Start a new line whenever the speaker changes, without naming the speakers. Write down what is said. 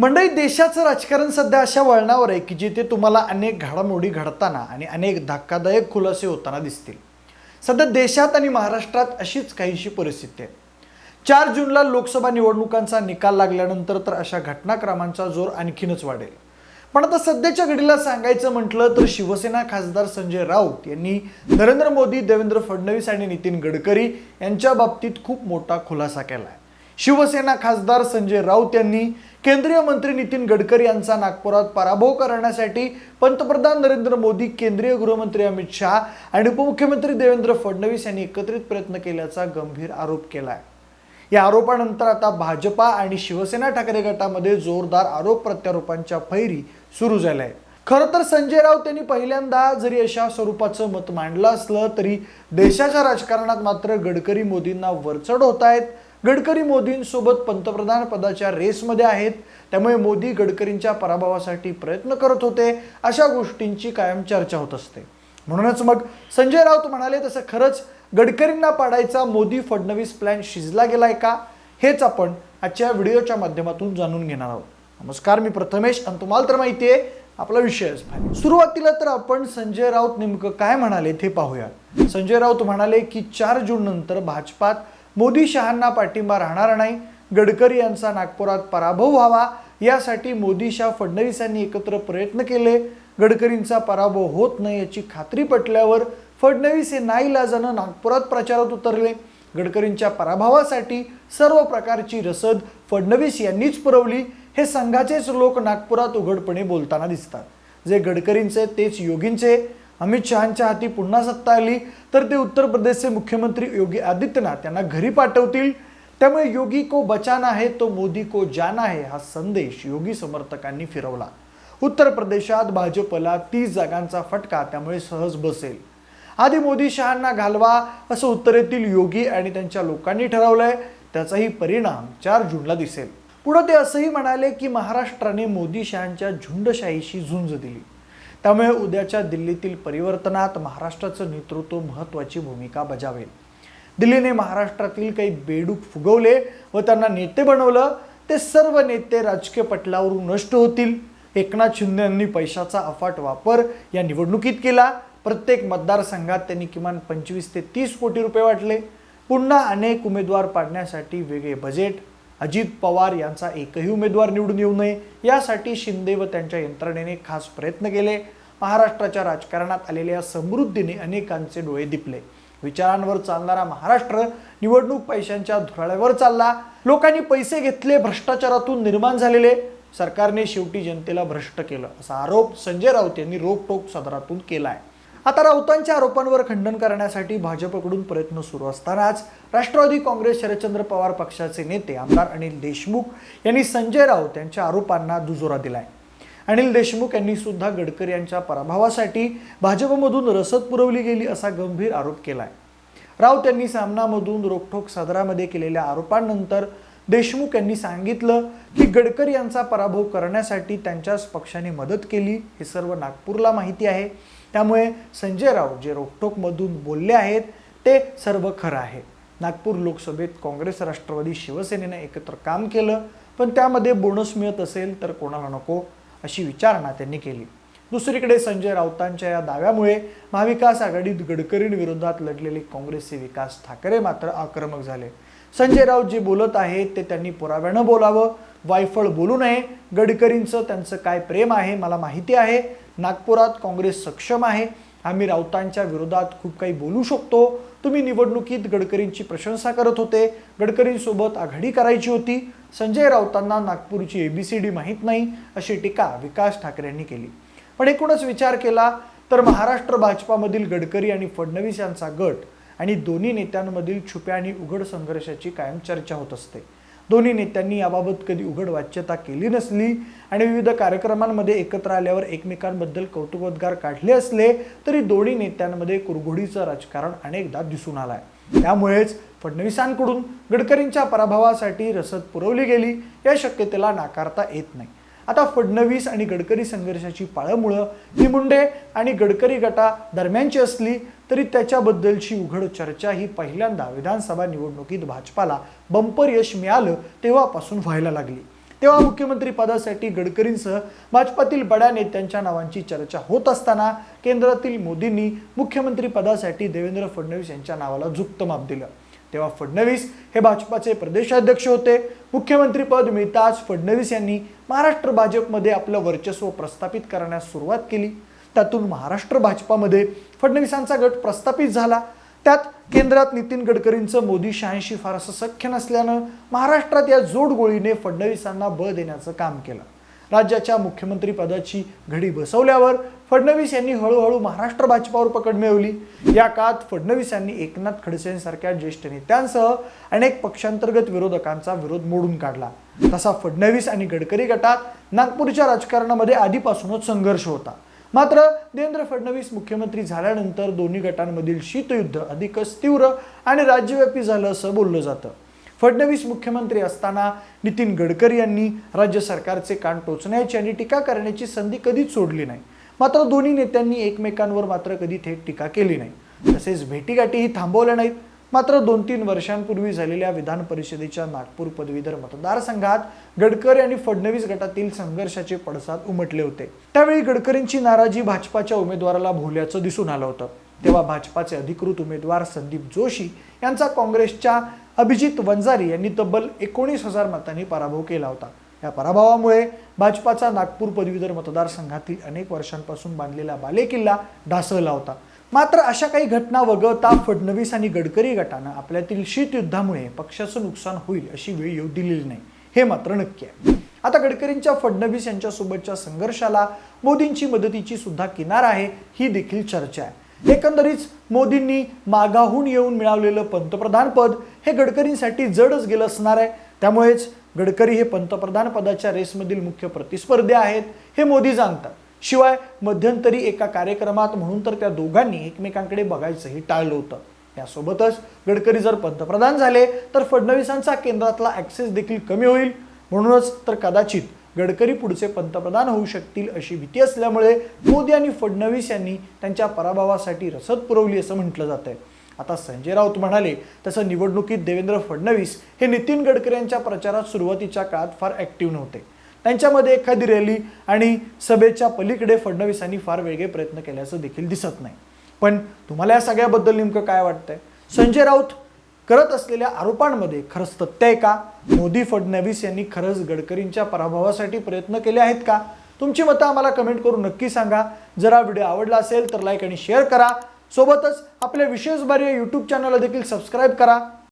मंडळी देशाचं राजकारण सध्या अशा वळणावर आहे की जिथे तुम्हाला अनेक घडामोडी घडताना आणि अनेक धक्कादायक खुलासे होताना दिसतील. सध्या देशात आणि महाराष्ट्रात अशीच काहीशी परिस्थिती आहे. चार जूनला लोकसभा निवडणुकांचा निकाल लागल्यानंतर तर अशा घटनाक्रमांचा जोर आणखीनच वाढेल. पण आता सध्याच्या घडीला सांगायचं म्हटलं तर शिवसेना खासदार संजय राऊत यांनी नरेंद्र मोदी देवेंद्र फडणवीस आणि नितीन गडकरी यांच्या बाबतीत खूप मोठा खुलासा केला आहे शिवसेना खासदार संजय राऊत यांनी केंद्रीय मंत्री नितीन गडकरी यांचा नागपुरात पराभव करण्यासाठी पंतप्रधान नरेंद्र मोदी केंद्रीय गृहमंत्री अमित शहा आणि उपमुख्यमंत्री देवेंद्र फडणवीस यांनी एकत्रित प्रयत्न केल्याचा गंभीर आरोप केला आहे या आरोपानंतर आता भाजपा आणि शिवसेना ठाकरे गटामध्ये जोरदार आरोप प्रत्यारोपांच्या फैरी सुरू झाल्या आहेत खरं तर संजय राऊत यांनी पहिल्यांदा जरी अशा स्वरूपाचं मत मांडलं असलं तरी देशाच्या राजकारणात मात्र गडकरी मोदींना वरचढ होत आहेत गडकरी मोदींसोबत पंतप्रधान पदाच्या रेसमध्ये आहेत. त्यामुळे मोदी गडकरींच्या पराभवासाठी प्रयत्न करत होते. अशा गोष्टींची कायम चर्चा होत असते. म्हणूनच मग संजय राऊत म्हणाले तसं खरंच गडकरींना पाडायचा मोदी फडणवीस प्लॅन शिजला गेलाय का? हेच आपण आजच्या व्हिडिओच्या माध्यमातून जाणून घेणार आहोत. नमस्कार मी प्रथमेश. आणि तुम्हाला तर माहिती आहे आपला विषयच सुरुवातीला तर आपण संजय राऊत नेमकं काय म्हणाले ते पाहूया. संजय राऊत म्हणाले की चार जून नंतर भाजपात मोदी शहांना पाठिंबा राहणार नाही गडकरी यांचा नागपुरात पराभव व्हावा यासाठी मोदी शहा फडणवीस यांनी एकत्र प्रयत्न केले. गडकरींचा पराभव होत नाही याची खात्री पटल्यावर फडणवीस हे नाईलाजानं नागपुरात प्रचारात उतरले. गडकरींच्या पराभवासाठी सर्व प्रकारची रसद फडणवीस यांनीच पुरवली. हे संघाचेच लोक नागपुरात उघडपणे बोलताना दिसतात. जे गडकरींचे तेच योगींचे. अमित शहांच्या हाती पुन्हा सत्ता आली तर ते उत्तर प्रदेशचे मुख्यमंत्री योगी आदित्यनाथ यांना घरी पाठवतील. त्यामुळे योगी को बचाना आहे तो मोदी को जाना आहे हा संदेश योगी समर्थकांनी फिरवला. उत्तर प्रदेशात भाजपला तीस जागांचा फटका त्यामुळे सहज बसेल. आधी मोदी शहांना घालवा असं उत्तरेतील योगी आणि त्यांच्या लोकांनी ठरवलंय. त्याचाही परिणाम चार जूनला दिसेल. पुढे ते असंही म्हणाले की महाराष्ट्राने मोदी शहांच्या झुंडशाहीशी झुंज दिली. त्यामुळे उद्याच्या दिल्लीतील परिवर्तनात महाराष्ट्राचं नेतृत्व महत्त्वाची भूमिका बजावेल. दिल्लीने महाराष्ट्रातील काही बेडूक फुगवले व त्यांना नेते बनवलं. ते सर्व नेते राजकीय पटलावरून नष्ट होतील. एकनाथ शिंदे यांनी पैशाचा अफाट वापर या निवडणुकीत केला. प्रत्येक मतदारसंघात त्यांनी किमान पंचवीस ते तीस कोटी रुपये वाटले. पुन्हा अनेक उमेदवार पाडण्यासाठी वेगळे बजेट अजित पवार यांचा एकही उमेदवार निवडून येऊ नये यासाठी शिंदे व त्यांच्या यंत्रणेने खास प्रयत्न केले. महाराष्ट्राच्या राजकारणात आलेल्या समृद्धीने अनेकांचे डोळे दिपले. विचारांवर चालणारा महाराष्ट्र निवडणूक पैशांच्या धुराळ्यावर चालला. लोकांनी पैसे घेतले भ्रष्टाचारातून निर्माण झालेले. सरकारने शेवटी जनतेला भ्रष्ट केलं असा आरोप संजय राऊत यांनी रोखोक सदरातून केला आहे आता राऊतांच्या आरोपांवर खंडन करण्यासाठी भाजपकडून प्रयत्न सुरू असतानाच राष्ट्रवादी काँग्रेस शरदचंद्र पवार पक्षाचे नेते आमदार अनिल देशमुख यांनी संजय राऊत यांच्या आरोपांना दुजोरा दिलाय. अनिल देशमुख यांनी सुद्धा गडकरी यांच्या पराभवासाठी भाजपमधून रसद पुरवली गेली असा गंभीर आरोप केलाय. राऊत यांनी सामनामधून रोखोक सदरामध्ये केलेल्या आरोपांनंतर देशमुख यांनी सांगितलं की गडकरी यांचा पराभव करण्यासाठी त्यांच्याच पक्षाने मदत केली. हे सर्व नागपूरला माहिती आहे. त्यामुळे संजय राऊत जे रोकटोकमधून बोलले आहेत ते सर्व खरं आहे. नागपूर लोकसभेत काँग्रेस राष्ट्रवादी शिवसेनेनं एकत्र काम केलं पण त्यामध्ये बोनस मिळत असेल तर कोणाला नको अशी विचारणा त्यांनी केली. दुसरीकडे संजय राऊतांच्या या दाव्यामुळे महाविकास आघाडीत गडकरींविरोधात लढलेले काँग्रेसचे विकास ठाकरे मात्र आक्रमक झाले. संजय राऊत जे बोलत आहेत ते त्यांनी पुराव्यानं बोलावं वायफळ बोलू नये. गडकरींचं त्यांचं काय प्रेम आहे मला माहिती आहे. नागपुरात काँग्रेस सक्षम आहे. आम्ही राऊतांच्या विरोधात खूप काही बोलू शकतो. तुम्ही निवडणुकीत गडकरींची प्रशंसा करत होते. गडकरींसोबत आघाडी करायची होती. संजय राऊतांना नागपूरची एबीसीडी माहीत नाही अशी टीका विकास ठाकरेंनी केली. पण एकूणच विचार केला तर महाराष्ट्र भाजपामधील गडकरी आणि फडणवीस यांचा गट आणि दोन्ही नेत्यांमधील छुप्या आणि उघड संघर्षाची कायम चर्चा होत असते. दोन्ही नेत्यांनी याबाबत कधी उघड वाच्यता केली नसली आणि विविध कार्यक्रमांमध्ये एकत्र आल्यावर एकमेकांबद्दल कौतुकोद्गार काढले असले तरी दोन्ही नेत्यांमध्ये कुरघोडीचं राजकारण अनेकदा दिसून आलंय. त्यामुळेच फडणवीसांकडून गडकरींच्या पराभवासाठी रसद पुरवली गेली या शक्यतेला नाकारता येत नाही. आता फडणवीस आणि गडकरी संघर्षाची पाळंमुळं ही मुंडे आणि गडकरी गटा दरम्यानची असली तरी त्याच्याबद्दलची उघड चर्चा ही पहिल्यांदा विधानसभा निवडणुकीत भाजपाला बंपर यश मिळालं तेव्हापासून व्हायला लागली. तेव्हा मुख्यमंत्री पदासाठी गडकरींसह भाजपातील बड्या नेत्यांच्या नावांची चर्चा होत असताना केंद्रातील मोदींनी मुख्यमंत्री पदासाठी देवेंद्र फडणवीस यांच्या नावाला झुक्त माप दिलं. तेव्हा फडणवीस हे भाजपाचे प्रदेशाध्यक्ष होते. मुख्यमंत्रीपद मिळताच फडणवीस यांनी महाराष्ट्र भाजपमध्ये आपलं वर्चस्व प्रस्थापित करण्यास सुरुवात केली. त्यातून महाराष्ट्र भाजपामध्ये फडणवीसांचा गट प्रस्थापित झाला. त्यात केंद्रात नितीन गडकरींचं मोदी शहाऐंशी फारसं सख्य नसल्यानं महाराष्ट्रात या जोडगोळीने फडणवीसांना बळ देण्याचं काम केलं. राज्याच्या मुख्यमंत्रीपदाची घडी बसवल्यावर फडणवीस यांनी हळूहळू महाराष्ट्र भाजपावर पकड मिळवली. या काळात फडणवीस यांनी एकनाथ खडसेंसारख्या ज्येष्ठ नेत्यांसह अनेक पक्षांतर्गत विरोधकांचा विरोध मोडून काढला. तसा फडणवीस आणि गडकरी गटात नागपूरच्या राजकारणामध्ये आधीपासूनच संघर्ष होता. मात्र देवेंद्र फडणवीस मुख्यमंत्री झाल्यानंतर दोन्ही गटांमधील शीतयुद्ध अधिकच तीव्र आणि राज्यव्यापी झालं असं बोललं जातं. फडणवीस मुख्यमंत्री असताना नितीन गडकरी यांनी राज्य सरकारचे कान टोचण्याची आणि टीका करण्याची संधी कधीच सोडली नाही. मात्र दोन्ही नेत्यांनी एकमेकांवर मात्र कधी थेट टीका केली नाही. तसेच भेटीगाठीही थांबवल्या नाहीत. मात्र दोन तीन वर्षांपूर्वी झालेल्या विधान परिषदेच्या नागपूर पदवीधर मतदारसंघात गडकरी आणि फडणवीस गटातील संघर्षाचे पडसाद उमटले होते. त्यावेळी गडकरींची नाराजी भाजपाच्या उमेदवाराला भोवल्याचं दिसून आलं होतं. तेव्हा भाजपाचे अधिकृत उमेदवार संदीप जोशी यांचा काँग्रेसच्या अभिजित वंजारी यांनी तब्बल एकोणीस हजार मतांनी पराभव केला होता. या पराभवामुळे भाजपाचा नागपूर पदवीधर मतदारसंघातील अनेक वर्षांपासून बांधलेला बालेकिल्ला ढासळला होता. मात्र अशा काही घटना वगळता फडणवीस आणि गडकरी गटानं आपल्यातील शीतयुद्धामुळे पक्षाचं नुकसान होईल अशी वेळ येऊ दिलेली नाही. हे मात्र नक्की आहे. आता गडकरींच्या फडणवीस यांच्यासोबतच्या संघर्षाला मोदींची मदतीची सुद्धा किनार आहे ही देखील चर्चा आहे. एकंदरीत मोदींनी मागाहून येऊन मिळवलेलं पंतप्रधान पद हे गडकरींसाठी जडच गेलं असणार आहे. त्यामुळेच गडकरी हे पंतप्रधान पदाच्या रेसमधील मुख्य प्रतिस्पर्धी आहेत हे मोदी जाणतात. शिवाय मध्यंतरी एका कार्यक्रमात म्हणून तर त्या दोघांनी एकमेकांकडे बघायचंही टाळलं होतं. यासोबतच गडकरी जर पंतप्रधान झाले तर फडणवीसांचा केंद्रातला ॲक्सेस देखील कमी होईल. म्हणूनच तर कदाचित गडकरी पुढचे पंतप्रधान होऊ शकतील अशी भीती असल्यामुळे मोदी आणि फडणवीस यांनी त्यांच्या पराभवासाठी रसद पुरवली असं म्हटलं जात आहे आता संजय राऊत म्हणाले तसं निवडणुकीत देवेंद्र फडणवीस हे नितीन गडकरी यांच्या प्रचारात सुरुवातीच्या काळात फार ॲक्टिव्ह नव्हते. त्यांच्यामध्ये एखादी रॅली आणि सभेच्या पलीकडे फडणवीसांनी फार वेगळे प्रयत्न केल्याचं देखील दिसत नाही. पण तुम्हाला या सगळ्याबद्दल नेमकं काय वाटतंय? संजय राऊत करत असलेल्या आरोपांमध्ये खरंच तथ्य आहे का? मोदी फडणवीस यांनी खरंच गडकरींच्या पराभवासाठी प्रयत्न केले आहेत का? तुमची मतं आम्हाला कमेंट करून नक्की सांगा. जर हा व्हिडिओ आवडला असेल तर लाईक आणि शेअर करा. सोबतच आपल्या विशेष बारी यूट्यूब चॅनलला देखील सबस्क्राईब करा.